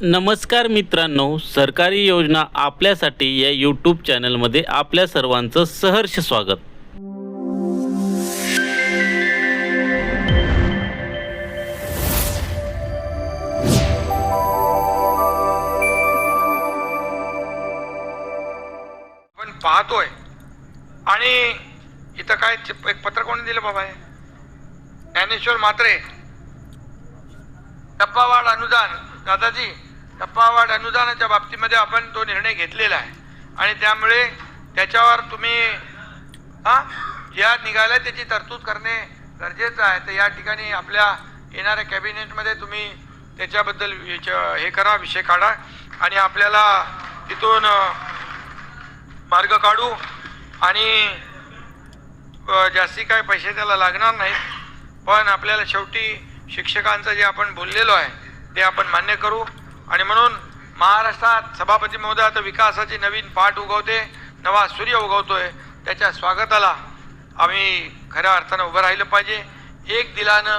नमस्कार मित्रांनो सरकारी योजना आपल्यासाठी या यूट्यूब चॅनलमध्ये आपल्या सर्वांचं सहर्ष स्वागत. आपण पाहतोय. आणि इथं काय एक पत्र कोणी दिलं बाबा ज्ञानेश्वर मात्रे टप्पावाढ अनुदान. दादाजी टप्पावाढ अनुदानाच्या बाबतीमध्ये आपण तो निर्णय घेतलेला आहे. आणि त्यामुळे त्याच्यावर तुम्ही हा या निघाल्या त्याची तरतूद करणे गरजेचं आहे. तर या ठिकाणी आपल्या येणाऱ्या कॅबिनेटमध्ये तुम्ही त्याच्याबद्दल विच- हे करा विषय काढा. आणि आपल्याला तिथून मार्ग काढू. आणि जास्ती काय पैसे त्याला लागणार नाहीत. पण आपल्याला शेवटी शिक्षकांचं जे आपण बोललेलो आहे ते आपण मान्य करू. आणि म्हणून महाराष्ट्रात सभापती महोदय आता विकासाची नवीन पाठ उगवते नवा सूर्य उगवतोय त्याच्या स्वागताला आम्ही खऱ्या अर्थानं उभं राहिलं पाहिजे. एक दिलानं